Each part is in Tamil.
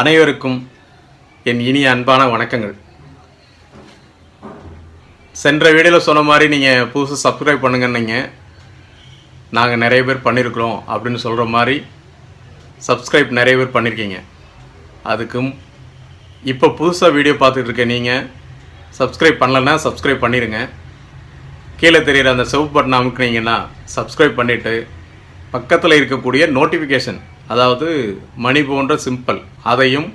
அனைவருக்கும் என் இனிய அன்பான வணக்கங்கள். சென்ற வீடியோவில் சொன்ன மாதிரி நீங்கள் புதுசு சப்ஸ்கிரைப் பண்ணுங்கன்னீங்க நாங்கள் நிறைய பேர் பண்ணியிருக்கிறோம் அப்படின்னு சொல்கிற மாதிரி சப்ஸ்கிரைப் நிறைய பேர் பண்ணியிருக்கீங்க அதுக்கும் இப்போ புதுசாக வீடியோ பார்த்துட்டு இருக்க நீங்கள் சப்ஸ்கிரைப் பண்ணலன்னா சப்ஸ்கிரைப் பண்ணிடுங்க கீழே தெரியிற அந்த செவ் பட்டன் அமுக்குனீங்கன்னா சப்ஸ்கிரைப் பண்ணிவிட்டு பக்கத்தில் இருக்கக்கூடிய நோட்டிஃபிகேஷன் அதாவது மணி போன்ற சிம்பிள் அதையும்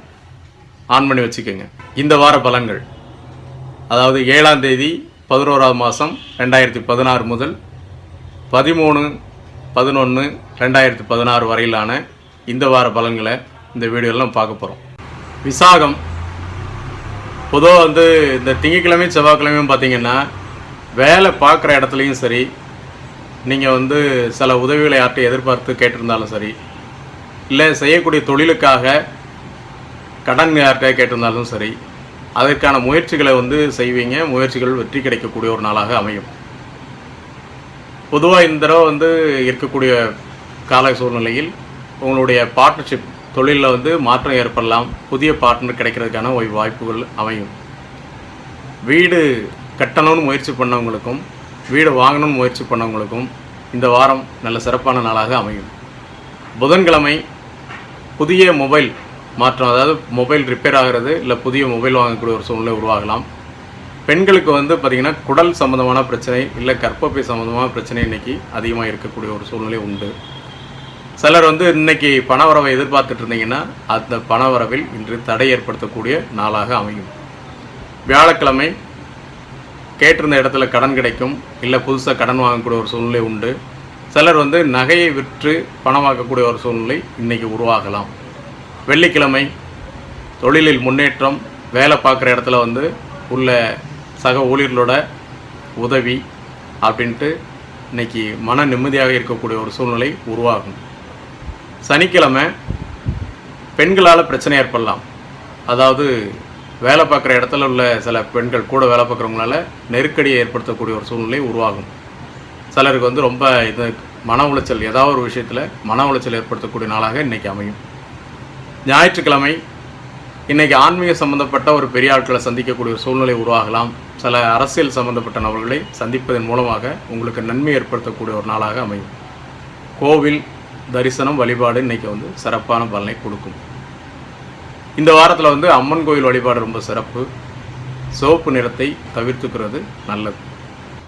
ஆன் பண்ணி வச்சுக்கோங்க. இந்த வார பலன்கள். அதாவது ஏழாம் தேதி பதினோராவது மாதம் ரெண்டாயிரத்தி பதினாறு முதல் பதிமூணு பதினொன்று ரெண்டாயிரத்தி பதினாறு வரையிலான இந்த வார பலன்களை இந்த வீடியோவில் பார்க்க போகிறோம் விசாகம். பொதுவாக வந்து இந்த திங்கக்கிழமையும் செவ்வாய்க்கிழமையும் பார்த்தீங்கன்னா வேலை பார்க்குற இடத்துலையும் சரி நீங்கள் வந்து சில உதவிகளை யார்கிட்ட எதிர்பார்த்து கேட்டிருந்தாலும் சரி இல்லை செய்யக்கூடிய தொழிலுக்காக கடன் யார்கிட்ட கேட்டிருந்தாலும் சரி அதற்கான முயற்சிகளை வந்து செய்வீங்க. முயற்சிகள் வெற்றி கிடைக்கக்கூடிய ஒரு நாளாக அமையும். பொதுவாக இந்த தடவை வந்து இருக்கக்கூடிய கால சூழ்நிலையில் உங்களுடைய பார்ட்னர்ஷிப் தொழிலில் வந்து மாற்றம் ஏற்படலாம். புதிய பார்ட்னர் கிடைக்கிறதுக்கான ஒரு வாய்ப்புகள் அமையும். வீடு கட்டணும்னு முயற்சி பண்ணவங்களுக்கும் வீடு வாங்கணும்னு முயற்சி பண்ணவங்களுக்கும் இந்த வாரம் நல்ல சிறப்பான நாளாக அமையும். புதன்கிழமை புதிய மொபைல் மாற்றம் அதாவது மொபைல் ரிப்பேர் ஆகிறது இல்லை புதிய மொபைல் வாங்கக்கூடிய ஒரு சூழ்நிலை உருவாகலாம். பெண்களுக்கு வந்து பார்த்திங்கன்னா குடல் சம்மந்தமான பிரச்சனை இல்லை கர்ப்பப்பை சம்மந்தமான பிரச்சனை இன்னைக்கு அதிகமாக இருக்கக்கூடிய ஒரு சூழ்நிலை உண்டு. சிலர் வந்து இன்றைக்கி பணவரவை எதிர்பார்த்துட்டு இருந்தீங்கன்னா அந்த பணவரவில் இன்று தடை ஏற்படுத்தக்கூடிய நாளாக அமையும். வியாழக்கிழமை கேட்டிருந்த இடத்துல கடன் கிடைக்கும் இல்லை புதுசாக கடன் வாங்கக்கூடிய ஒரு சூழ்நிலை உண்டு. சிலர் வந்து நகையை விற்று பணமாக்கக்கூடிய ஒரு சூழ்நிலை இன்றைக்கி உருவாகலாம். வெள்ளிக்கிழமை தொழிலில் முன்னேற்றம் வேலை பார்க்குற இடத்துல வந்து உள்ள சக ஊழியர்களோட உதவி அப்படின்ட்டு இன்னைக்கு மன நிம்மதியாக இருக்கக்கூடிய ஒரு சூழ்நிலை உருவாகும். சனிக்கிழமை பெண்களால் பிரச்சனை ஏற்படலாம். அதாவது வேலை பார்க்குற இடத்துல உள்ள சில பெண்கள் கூட வேலை பார்க்குறவங்களால நெருக்கடியை ஏற்படுத்தக்கூடிய ஒரு சூழ்நிலை உருவாகும். சிலருக்கு வந்து ரொம்ப இது மன உளைச்சல் ஏதாவது ஒரு விஷயத்தில் மன உளைச்சல் ஏற்படுத்தக்கூடிய நாளாக இன்றைக்கி அமையும். ஞாயிற்றுக்கிழமை இன்றைக்கி ஆன்மீக சம்பந்தப்பட்ட ஒரு பெரிய ஆட்களை சந்திக்கக்கூடிய ஒரு சூழ்நிலை உருவாகலாம். சில அரசியல் சம்பந்தப்பட்ட நபர்களை சந்திப்பதன் மூலமாக உங்களுக்கு நன்மை ஏற்படுத்தக்கூடிய ஒரு நாளாக அமையும். கோவில் தரிசனம் வழிபாடு இன்றைக்கி வந்து சிறப்பான பலனை கொடுக்கும். இந்த வாரத்தில் வந்து அம்மன் கோயில் வழிபாடு ரொம்ப சிறப்பு. சிவப்பு நிறத்தை தவிர்த்துக்கிறது நல்லது.